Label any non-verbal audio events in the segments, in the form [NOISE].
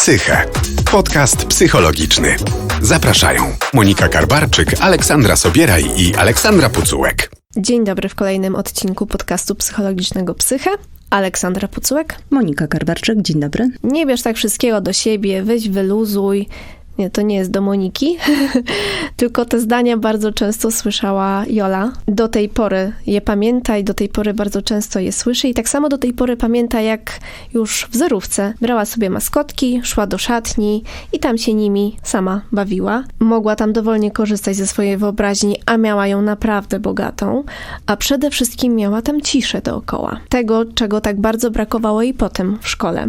Psyche. Podcast psychologiczny. Zapraszają Monika Karbarczyk, Aleksandra Sobieraj i Aleksandra Pucułek. Dzień dobry w kolejnym odcinku podcastu psychologicznego Psyche. Aleksandra Pucułek. Monika Karbarczyk, dzień dobry. Nie bierz tak wszystkiego do siebie, weź wyluzuj. To nie jest do Moniki, [LAUGHS] tylko te zdania bardzo często słyszała Jola. Do tej pory je pamięta i do tej pory bardzo często je słyszy i tak samo do tej pory pamięta, jak już w zerówce brała sobie maskotki, szła do szatni i tam się nimi sama bawiła. Mogła tam dowolnie korzystać ze swojej wyobraźni, a miała ją naprawdę bogatą, a przede wszystkim miała tam ciszę dookoła. Tego, czego tak bardzo brakowało jej potem w szkole.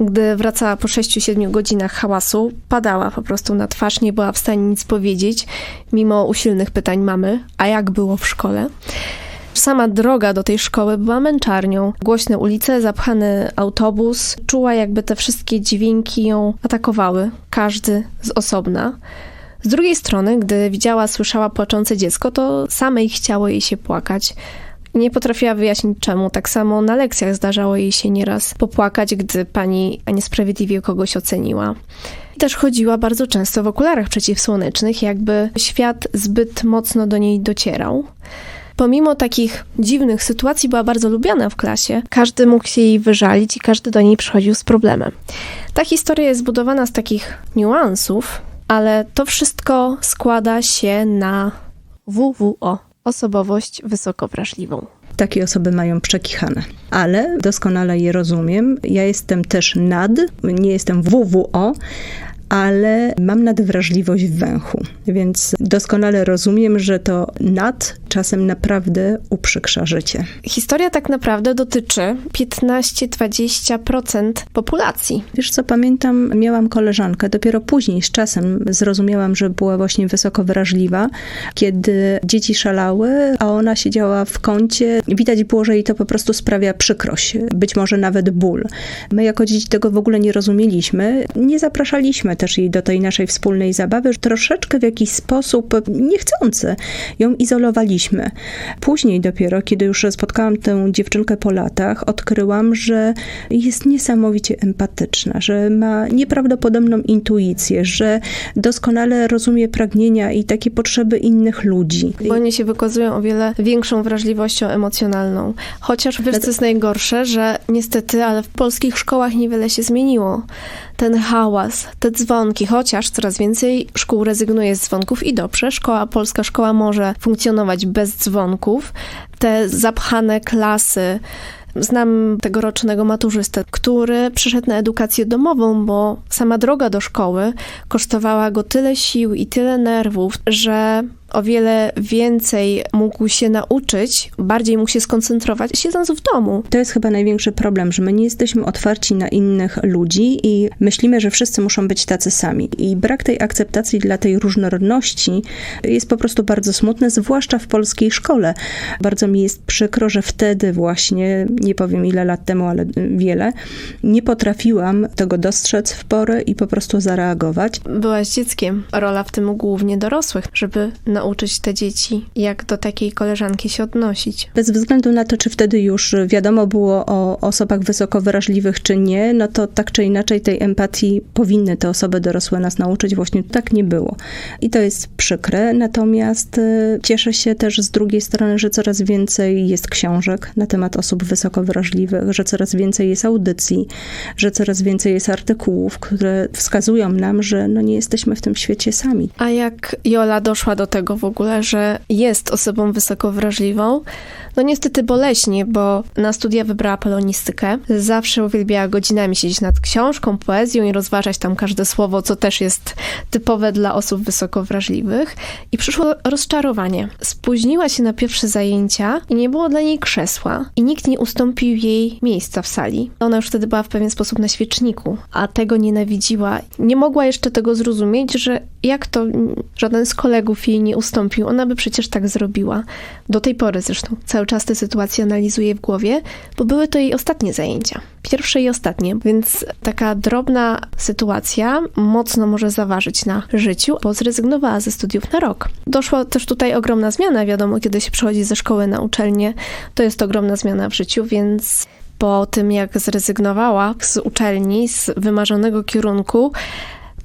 Gdy wracała po 6-7 godzinach hałasu, padała po prostu na twarz, nie była w stanie nic powiedzieć, mimo usilnych pytań mamy, a jak było w szkole. Sama droga do tej szkoły była męczarnią. Głośne ulice, zapchany autobus. Czuła, jakby te wszystkie dźwięki ją atakowały, każdy z osobna. Z drugiej strony, gdy widziała, słyszała płaczące dziecko, to samej chciało jej się płakać. Nie potrafiła wyjaśnić czemu. Tak samo na lekcjach zdarzało jej się nieraz popłakać, gdy pani niesprawiedliwie kogoś oceniła. I też chodziła bardzo często w okularach przeciwsłonecznych, jakby świat zbyt mocno do niej docierał. Pomimo takich dziwnych sytuacji była bardzo lubiana w klasie. Każdy mógł się jej wyżalić i każdy do niej przychodził z problemem. Ta historia jest zbudowana z takich niuansów, ale to wszystko składa się na WWO osobowość wysoko wrażliwą. Takie osoby mają przekichane, ale doskonale je rozumiem. Ja jestem też nad, nie jestem WWO, ale mam nadwrażliwość w węchu, więc doskonale rozumiem, że to nad czasem naprawdę uprzykrza życie. Historia tak naprawdę dotyczy 15-20% populacji. Wiesz co, pamiętam, miałam koleżankę, dopiero później z czasem zrozumiałam, że była właśnie wysoko wrażliwa, kiedy dzieci szalały, a ona siedziała w kącie. Widać było, że jej to po prostu sprawia przykrość, być może nawet ból. My jako dzieci tego w ogóle nie rozumieliśmy, nie zapraszaliśmy też jej do tej naszej wspólnej zabawy, że troszeczkę w jakiś sposób niechcący ją izolowaliśmy. Później dopiero, kiedy już spotkałam tę dziewczynkę po latach, odkryłam, że jest niesamowicie empatyczna, że ma nieprawdopodobną intuicję, że doskonale rozumie pragnienia i takie potrzeby innych ludzi. Bo oni się wykazują o wiele większą wrażliwością emocjonalną. Chociaż wiesz, co jest najgorsze, że niestety, ale w polskich szkołach niewiele się zmieniło ten hałas, te dzwonki, chociaż coraz więcej szkół rezygnuje z dzwonków i dobrze, szkoła, polska szkoła może funkcjonować bez dzwonków. Te zapchane klasy, Znam tegorocznego maturzystę, który przyszedł na edukację domową, bo sama droga do szkoły kosztowała go tyle sił i tyle nerwów, że o wiele więcej mógł się nauczyć, bardziej mógł się skoncentrować, siedząc w domu. To jest chyba największy problem, że my nie jesteśmy otwarci na innych ludzi i myślimy, że wszyscy muszą być tacy sami. I brak tej akceptacji dla tej różnorodności jest po prostu bardzo smutny, zwłaszcza w polskiej szkole. Bardzo mi jest przykro, że wtedy właśnie, nie powiem ile lat temu, ale wiele, nie potrafiłam tego dostrzec w porę i po prostu zareagować. Byłaś dzieckiem. Rola w tym głównie dorosłych, żeby nauczyć te dzieci, jak do takiej koleżanki się odnosić. Bez względu na to, czy wtedy już wiadomo było o osobach wysoko wrażliwych, czy nie, no to tak czy inaczej tej empatii powinny te osoby dorosłe nas nauczyć. Właśnie tak nie było. I to jest przykre, natomiast y, cieszę się też z drugiej strony, że coraz więcej jest książek na temat osób wysoko wrażliwych, że coraz więcej jest audycji, że coraz więcej jest artykułów, które wskazują nam, że no nie jesteśmy w tym świecie sami. A jak Jola doszła do tego w ogóle, że jest osobą wysoko wrażliwą. No niestety boleśnie, bo na studia wybrała polonistykę. Zawsze uwielbiała godzinami siedzieć nad książką, poezją i rozważać tam każde słowo, co też jest typowe dla osób wysoko wrażliwych. I przyszło rozczarowanie. Spóźniła się na pierwsze zajęcia i nie było dla niej krzesła. I nikt nie ustąpił jej miejsca w sali. Ona już wtedy była w pewien sposób na świeczniku, a tego nienawidziła. Nie mogła jeszcze tego zrozumieć, że jak to żaden z kolegów jej nie ustąpił, ona by przecież tak zrobiła. Do tej pory zresztą cały czas tę sytuację analizuje w głowie, bo były to jej ostatnie zajęcia. Pierwsze i ostatnie, więc taka drobna sytuacja mocno może zaważyć na życiu, bo zrezygnowała ze studiów na rok. Doszła też tutaj ogromna zmiana, wiadomo, kiedy się przechodzi ze szkoły na uczelnię, to jest ogromna zmiana w życiu, więc po tym jak zrezygnowała z uczelni, z wymarzonego kierunku,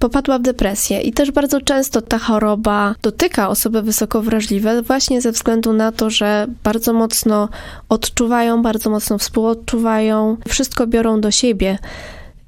popadła w depresję. I też bardzo często ta choroba dotyka osoby wysoko wrażliwe, właśnie ze względu na to, że bardzo mocno odczuwają, bardzo mocno współodczuwają, wszystko biorą do siebie.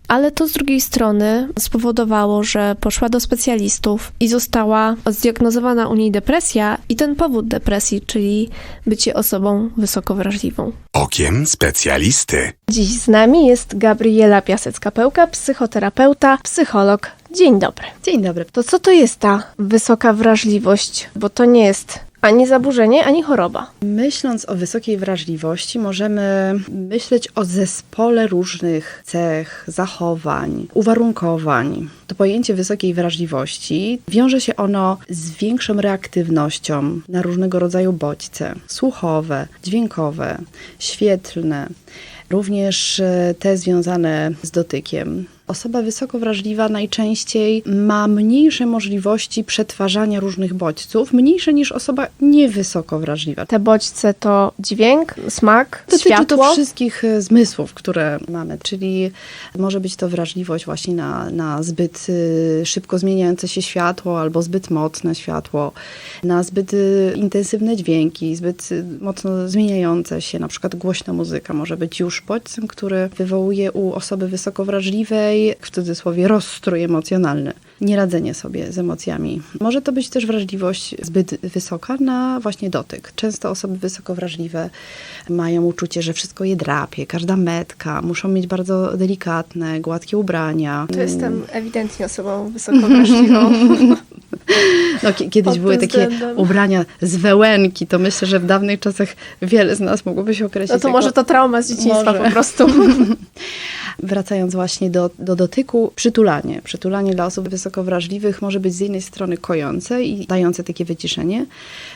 Ale to z drugiej strony spowodowało, że poszła do specjalistów i została zdiagnozowana u niej depresja i ten powód depresji, czyli bycie osobą wysoko wrażliwą. Okiem specjalisty. Dziś z nami jest Gabriela Piasecka-Pełka, psychoterapeuta, psycholog. Dzień dobry. Dzień dobry. To co to jest ta wysoka wrażliwość? Bo to nie jest ani zaburzenie, ani choroba. Myśląc o wysokiej wrażliwości, możemy myśleć o zespole różnych cech, zachowań, uwarunkowań. To pojęcie wysokiej wrażliwości wiąże się ono z większą reaktywnością na różnego rodzaju bodźce słuchowe, dźwiękowe, świetlne, również e, te związane z dotykiem. Osoba wysoko wrażliwa najczęściej ma mniejsze możliwości przetwarzania różnych bodźców, mniejsze niż osoba niewysoko wrażliwa. Te bodźce to dźwięk, smak, Dotyczy światło. to wszystkich e, zmysłów, które mamy, czyli może być to wrażliwość właśnie na, na zbyt y, szybko zmieniające się światło albo zbyt mocne światło, na zbyt y, intensywne dźwięki, zbyt mocno zmieniające się, na przykład głośna muzyka może być już bodźcem, który wywołuje u osoby wysoko wrażliwej w cudzysłowie rozstrój emocjonalny, nieradzenie sobie z emocjami. Może to być też wrażliwość zbyt wysoka na właśnie dotyk. Często osoby wysoko wrażliwe mają uczucie, że wszystko je drapie, każda metka, muszą mieć bardzo delikatne, gładkie ubrania. To jestem ewidentnie osobą wysoko wrażliwą. [LAUGHS] No, ki- kiedyś były takie ubrania z wełenki, to myślę, że w dawnych czasach wiele z nas mogłoby się określić No to jako... może to trauma z dzieciństwa Może. po prostu. [LAUGHS] Wracając właśnie do, do dotyku, przytulanie. Przytulanie dla osób wysoko wrażliwych może być z jednej strony kojące i dające takie wyciszenie,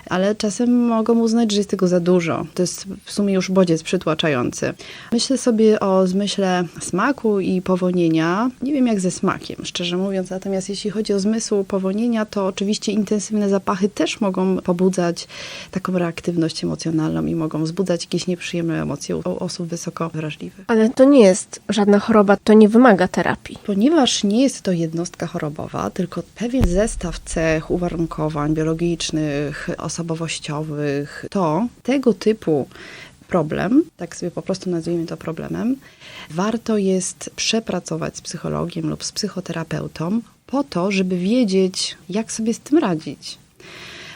ale czasem mogą uznać, że jest tego za dużo. To jest w sumie już bodziec przytłaczający. Myślę sobie o zmyśle smaku i powonienia. Nie wiem jak ze smakiem, szczerze mówiąc. Natomiast jeśli chodzi o zmysł powonienia, to oczywiście intensywne zapachy też mogą pobudzać taką reaktywność emocjonalną i mogą wzbudzać jakieś nieprzyjemne emocje u osób wysoko wrażliwych. Ale to nie jest żadna choroba, to nie wymaga terapii. Ponieważ nie jest to jednostka chorobowa, tylko pewien zestaw cech, uwarunkowań biologicznych, osobowościowych, to tego typu problem, tak sobie po prostu nazwijmy to problemem, warto jest przepracować z psychologiem lub z psychoterapeutą po to, żeby wiedzieć, jak sobie z tym radzić.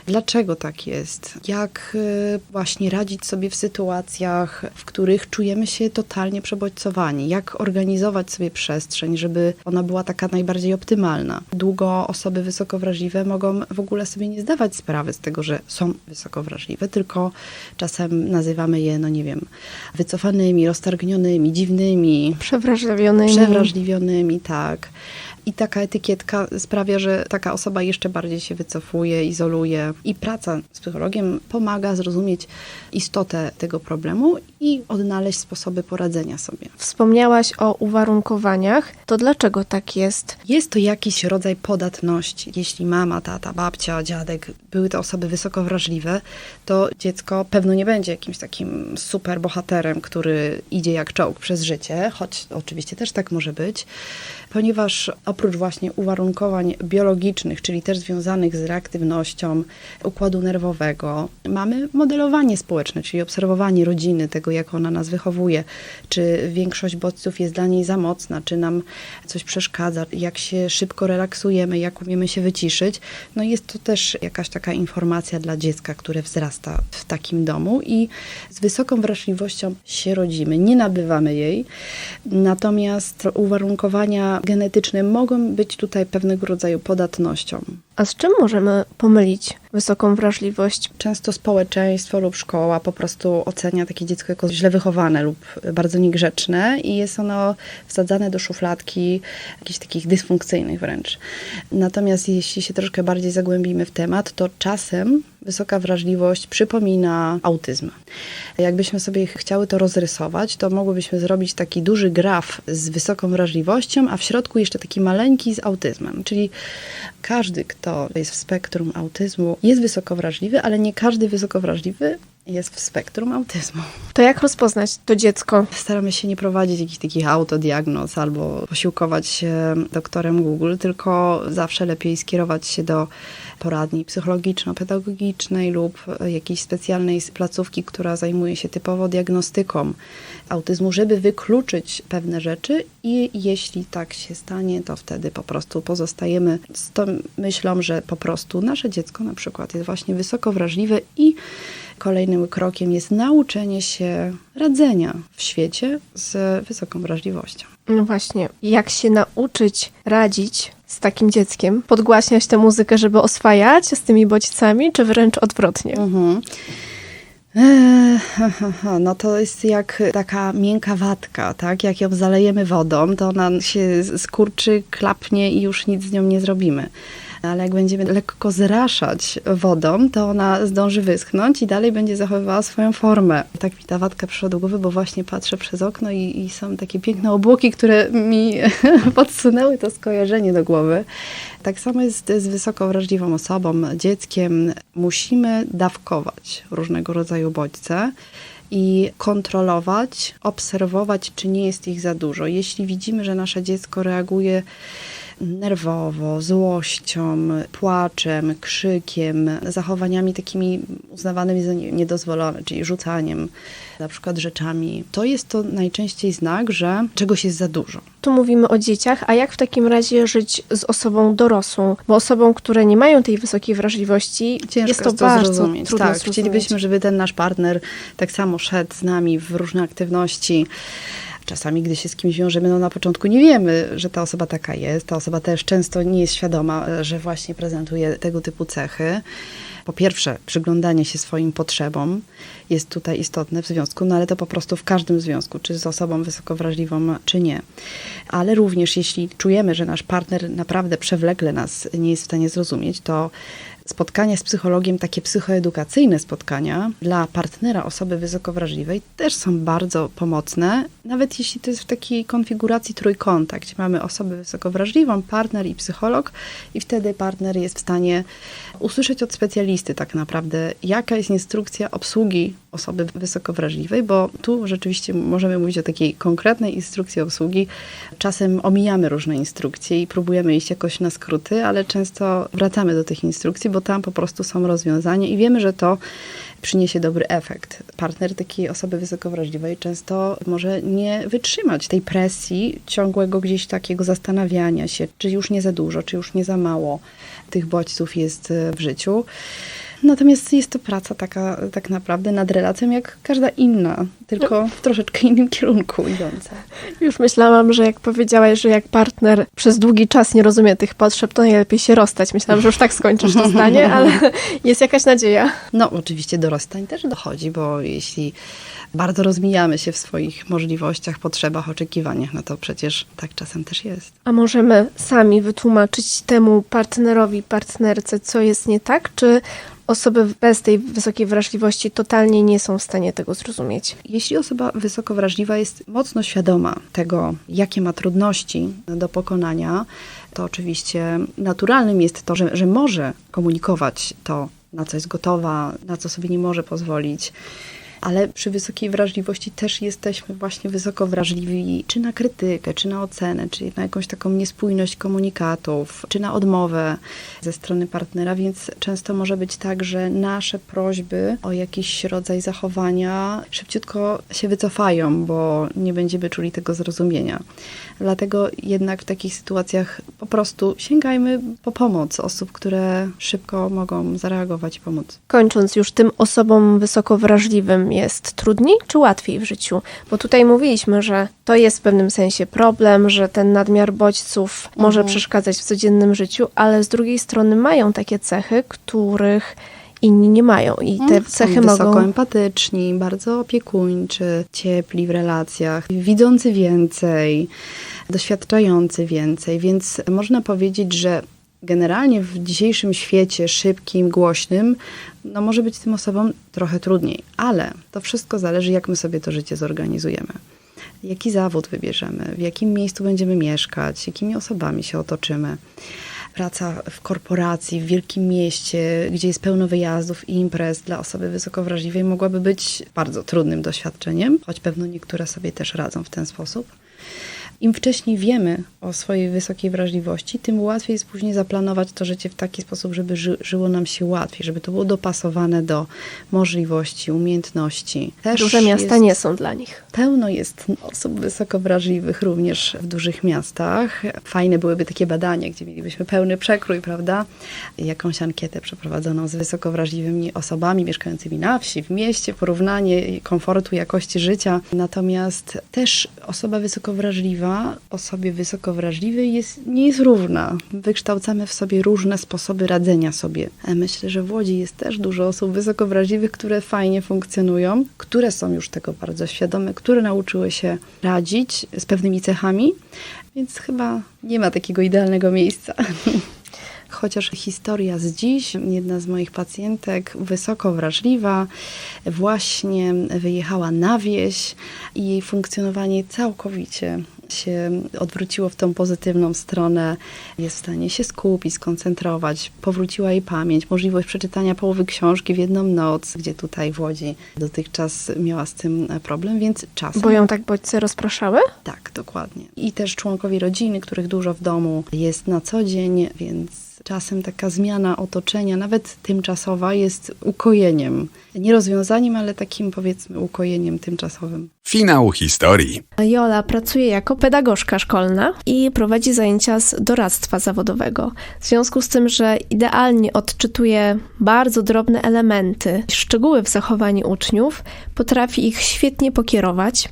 Dlaczego tak jest? Jak y, właśnie radzić sobie w sytuacjach, w których czujemy się totalnie przebodźcowani? Jak organizować sobie przestrzeń, żeby ona była taka najbardziej optymalna? Długo osoby wysoko wrażliwe mogą w ogóle sobie nie zdawać sprawy z tego, że są wysoko wrażliwe, tylko czasem nazywamy je, no nie wiem, wycofanymi, roztargnionymi, dziwnymi, Przewrażliwionymi. przewrażliwionymi, tak. I taka etykietka sprawia, że taka osoba jeszcze bardziej się wycofuje, izoluje. I praca z psychologiem pomaga zrozumieć istotę tego problemu i odnaleźć sposoby poradzenia sobie. Wspomniałaś o uwarunkowaniach. To dlaczego tak jest? Jest to jakiś rodzaj podatności. Jeśli mama, tata, babcia, dziadek były to osoby wysoko wrażliwe, to dziecko pewno nie będzie jakimś takim super bohaterem, który idzie jak czołg przez życie, choć oczywiście też tak może być, ponieważ oprócz właśnie uwarunkowań biologicznych, czyli też związanych z reaktywnością układu nerwowego, mamy modelowanie społeczne, czyli obserwowanie rodziny, jak ona nas wychowuje, czy większość bodźców jest dla niej za mocna, czy nam coś przeszkadza, jak się szybko relaksujemy, jak umiemy się wyciszyć. No jest to też jakaś taka informacja dla dziecka, które wzrasta w takim domu i z wysoką wrażliwością się rodzimy, nie nabywamy jej. Natomiast uwarunkowania genetyczne mogą być tutaj pewnego rodzaju podatnością. A z czym możemy pomylić wysoką wrażliwość? Często społeczeństwo lub szkoła po prostu ocenia takie dziecko jako źle wychowane lub bardzo niegrzeczne i jest ono wsadzane do szufladki jakichś takich dysfunkcyjnych wręcz. Natomiast jeśli się troszkę bardziej zagłębimy w temat, to czasem wysoka wrażliwość przypomina autyzm. Jakbyśmy sobie chciały to rozrysować, to mogłybyśmy zrobić taki duży graf z wysoką wrażliwością, a w środku jeszcze taki maleńki z autyzmem. Czyli każdy, kto jest w spektrum autyzmu, jest wysoko wrażliwy, ale nie każdy wysoko wrażliwy jest w spektrum autyzmu. To jak rozpoznać to dziecko? Staramy się nie prowadzić jakichś takich autodiagnoz albo posiłkować się doktorem Google, tylko zawsze lepiej skierować się do poradni psychologiczno-pedagogicznej lub jakiejś specjalnej placówki, która zajmuje się typowo diagnostyką autyzmu, żeby wykluczyć pewne rzeczy i jeśli tak się stanie, to wtedy po prostu pozostajemy z tą myślą, że po prostu nasze dziecko na przykład jest właśnie wysoko wrażliwe i kolejnym krokiem jest nauczenie się radzenia w świecie z wysoką wrażliwością. No właśnie, jak się nauczyć radzić z takim dzieckiem? Podgłaśniać tę muzykę, żeby oswajać z tymi bodźcami, czy wręcz odwrotnie? Mhm. No to jest jak taka miękka watka, tak? Jak ją zalejemy wodą, to ona się skurczy, klapnie i już nic z nią nie zrobimy. Ale jak będziemy lekko zraszać wodą, to ona zdąży wyschnąć i dalej będzie zachowywała swoją formę. Tak mi ta watka przyszła do głowy, bo właśnie patrzę przez okno i, i są takie piękne obłoki, które mi [LAUGHS] podsunęły to skojarzenie do głowy. Tak samo jest z wysoko wrażliwą osobą, dzieckiem. Musimy dawkować różnego rodzaju bodźce i kontrolować, obserwować, czy nie jest ich za dużo. Jeśli widzimy, że nasze dziecko reaguje nerwowo, złością, płaczem, krzykiem, zachowaniami takimi uznawanymi za niedozwolone, czyli rzucaniem na przykład rzeczami, to jest to najczęściej znak, że czegoś jest za dużo. Tu mówimy o dzieciach, a jak w takim razie żyć z osobą dorosłą? Bo osobom, które nie mają tej wysokiej wrażliwości, Ciężko jest to bardzo zrozumieć. trudno Tak, zrozumieć. chcielibyśmy, żeby ten nasz partner tak samo szedł z nami w różne aktywności. Czasami, gdy się z kimś wiążemy, no na początku nie wiemy, że ta osoba taka jest. Ta osoba też często nie jest świadoma, że właśnie prezentuje tego typu cechy. Po pierwsze, przyglądanie się swoim potrzebom jest tutaj istotne w związku, no ale to po prostu w każdym związku, czy z osobą wysoko wrażliwą, czy nie. Ale również jeśli czujemy, że nasz partner naprawdę przewlekle nas nie jest w stanie zrozumieć, to spotkania z psychologiem, takie psychoedukacyjne spotkania dla partnera osoby wysoko wrażliwej też są bardzo pomocne, nawet jeśli to jest w takiej konfiguracji trójkąta, gdzie mamy osobę wysoko wrażliwą, partner i psycholog i wtedy partner jest w stanie usłyszeć od specjalisty tak naprawdę, jaka jest instrukcja obsługi osoby wysoko wrażliwej, bo tu rzeczywiście możemy mówić o takiej konkretnej instrukcji obsługi. Czasem omijamy różne instrukcje i próbujemy iść jakoś na skróty, ale często wracamy do tych instrukcji, bo tam po prostu są rozwiązania i wiemy, że to przyniesie dobry efekt. Partner takiej osoby wysoko wrażliwej często może nie wytrzymać tej presji ciągłego gdzieś takiego zastanawiania się, czy już nie za dużo, czy już nie za mało tych bodźców jest w życiu. Natomiast jest to praca taka tak naprawdę nad relacją jak każda inna, tylko w troszeczkę innym kierunku idąca. Już myślałam, że jak powiedziałaś, że jak partner przez długi czas nie rozumie tych potrzeb, to najlepiej się rozstać. Myślałam, że już tak skończysz to zdanie, [LAUGHS] ale jest jakaś nadzieja. No, oczywiście do rozstań też dochodzi, bo jeśli bardzo rozmijamy się w swoich możliwościach, potrzebach, oczekiwaniach, no to przecież tak czasem też jest. A możemy sami wytłumaczyć temu partnerowi, partnerce, co jest nie tak, czy osoby bez tej wysokiej wrażliwości totalnie nie są w stanie tego zrozumieć? Jeśli osoba wysoko wrażliwa jest mocno świadoma tego, jakie ma trudności do pokonania, to oczywiście naturalnym jest to, że, że może komunikować to, na co jest gotowa, na co sobie nie może pozwolić ale przy wysokiej wrażliwości też jesteśmy właśnie wysoko wrażliwi, czy na krytykę, czy na ocenę, czy na jakąś taką niespójność komunikatów, czy na odmowę ze strony partnera, więc często może być tak, że nasze prośby o jakiś rodzaj zachowania szybciutko się wycofają, bo nie będziemy czuli tego zrozumienia. Dlatego jednak w takich sytuacjach po prostu sięgajmy po pomoc osób, które szybko mogą zareagować i pomóc. Kończąc już tym osobom wysoko wrażliwym jest trudniej czy łatwiej w życiu? Bo tutaj mówiliśmy, że to jest w pewnym sensie problem, że ten nadmiar bodźców może Mhm. przeszkadzać w codziennym życiu, ale z drugiej strony mają takie cechy, których inni nie mają i te Mm, Są cechy wysoko mogą... empatyczni, bardzo opiekuńczy, ciepli w relacjach, widzący więcej, doświadczający więcej, więc można powiedzieć, że generalnie w dzisiejszym świecie szybkim, głośnym, no może być tym osobom trochę trudniej, ale to wszystko zależy, jak my sobie to życie zorganizujemy. Jaki zawód wybierzemy, w jakim miejscu będziemy mieszkać, jakimi osobami się otoczymy. praca w korporacji, w wielkim mieście, gdzie jest pełno wyjazdów i imprez dla osoby wysoko wrażliwej mogłaby być bardzo trudnym doświadczeniem, choć pewno niektóre sobie też radzą w ten sposób. Im wcześniej wiemy o swojej wysokiej wrażliwości, tym łatwiej jest później zaplanować to życie w taki sposób, żeby ży żyło nam się łatwiej, żeby to było dopasowane do możliwości, umiejętności. Też Duże miasta jest, nie są dla nich. Pełno jest osób wysoko wrażliwych również w dużych miastach. Fajne byłyby takie badania, gdzie mielibyśmy pełny przekrój, prawda? Jakąś ankietę przeprowadzoną z wysoko wrażliwymi osobami mieszkającymi na wsi, w mieście, porównanie komfortu, jakości życia. Natomiast też osoba wysoko wrażliwa osobie wysoko wrażliwej jest, nie jest równa. Wykształcamy w sobie różne sposoby radzenia sobie. Myślę, że w Łodzi jest też dużo osób wysoko wrażliwych, które fajnie funkcjonują, które są już tego bardzo świadome, które nauczyły się radzić z pewnymi cechami, więc chyba nie ma takiego idealnego miejsca. [LAUGHS] Chociaż historia z dziś, jedna z moich pacjentek, wysoko wrażliwa, właśnie wyjechała na wieś i jej funkcjonowanie całkowicie się odwróciło w tą pozytywną stronę, jest w stanie się skupić, skoncentrować, powróciła jej pamięć, możliwość przeczytania połowy książki w jedną noc, gdzie tutaj w Łodzi dotychczas miała z tym problem, więc czasem... Bo ją tak bodźce rozpraszały? Tak, dokładnie. I też członkowie rodziny, których dużo w domu jest na co dzień, więc czasem taka zmiana otoczenia, nawet tymczasowa, jest ukojeniem. Nie rozwiązaniem, ale takim powiedzmy ukojeniem tymczasowym. Finał historii. Jola pracuje jako pedagogzka szkolna i prowadzi zajęcia z doradztwa zawodowego. W związku z tym, że idealnie odczytuje bardzo drobne elementy, szczegóły w zachowaniu uczniów, potrafi ich świetnie pokierować.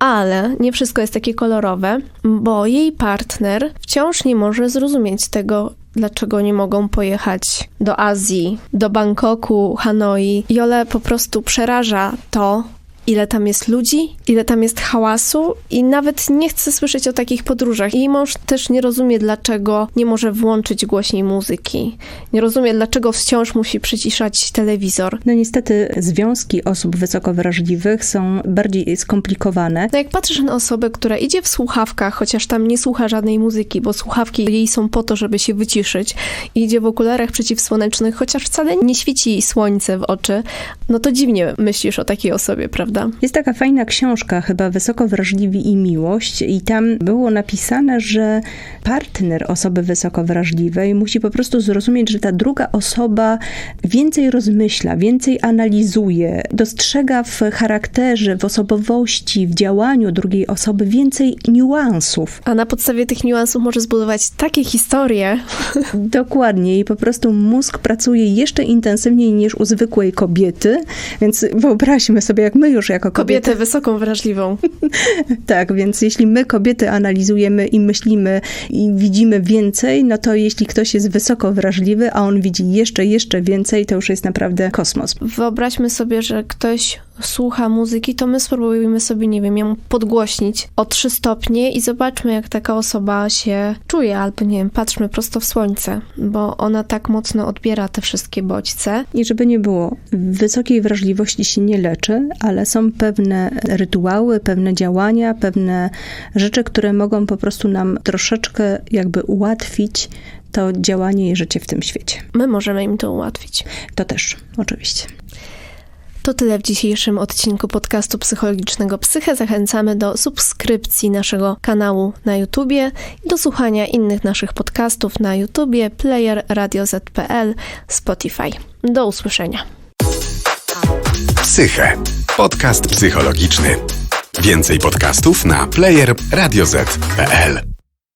Ale nie wszystko jest takie kolorowe, bo jej partner wciąż nie może zrozumieć tego, dlaczego nie mogą pojechać do Azji, do Bangkoku, Hanoi. Jole po prostu przeraża to, ile tam jest ludzi, ile tam jest hałasu i nawet nie chce słyszeć o takich podróżach. Jej mąż też nie rozumie, dlaczego nie może włączyć głośniej muzyki. Nie rozumie, dlaczego wciąż musi przyciszać telewizor. No niestety związki osób wysoko wrażliwych są bardziej skomplikowane. No jak patrzysz na osobę, która idzie w słuchawkach, chociaż tam nie słucha żadnej muzyki, bo słuchawki jej są po to, żeby się wyciszyć, i idzie w okularach przeciwsłonecznych, chociaż wcale nie świeci jej słońce w oczy, no to dziwnie myślisz o takiej osobie, prawda? Jest taka fajna książka, chyba Wysoko Wrażliwi i Miłość, i tam było napisane, że partner osoby wysoko wrażliwej musi po prostu zrozumieć, że ta druga osoba więcej rozmyśla, więcej analizuje, dostrzega w charakterze, w osobowości, w działaniu drugiej osoby więcej niuansów. A na podstawie tych niuansów może zbudować takie historie. [LAUGHS] Dokładnie, i po prostu mózg pracuje jeszcze intensywniej niż u zwykłej kobiety, więc wyobraźmy sobie, jak my już jako kobiety. Kobietę wysoką wrażliwą. [LAUGHS] Tak, więc jeśli my kobiety analizujemy i myślimy i widzimy więcej, no to jeśli ktoś jest wysoko wrażliwy, a on widzi jeszcze, jeszcze więcej, to już jest naprawdę kosmos. Wyobraźmy sobie, że ktoś słucha muzyki, to my spróbujemy sobie, nie wiem, ją podgłośnić o 3 stopnie i zobaczmy, jak taka osoba się czuje, albo nie wiem, patrzmy prosto w słońce, bo ona tak mocno odbiera te wszystkie bodźce. I żeby nie było, wysokiej wrażliwości się nie leczy, ale są pewne rytuały, pewne działania, pewne rzeczy, które mogą po prostu nam troszeczkę jakby ułatwić to działanie i życie w tym świecie. My możemy im to ułatwić. To też, oczywiście. To tyle w dzisiejszym odcinku podcastu psychologicznego Psyche. Zachęcamy do subskrypcji naszego kanału na YouTubie i do słuchania innych naszych podcastów na YouTubie, Player, Radio Z.pl, Spotify. Do usłyszenia. Psyche. Podcast psychologiczny. Więcej podcastów na player radioz.pl.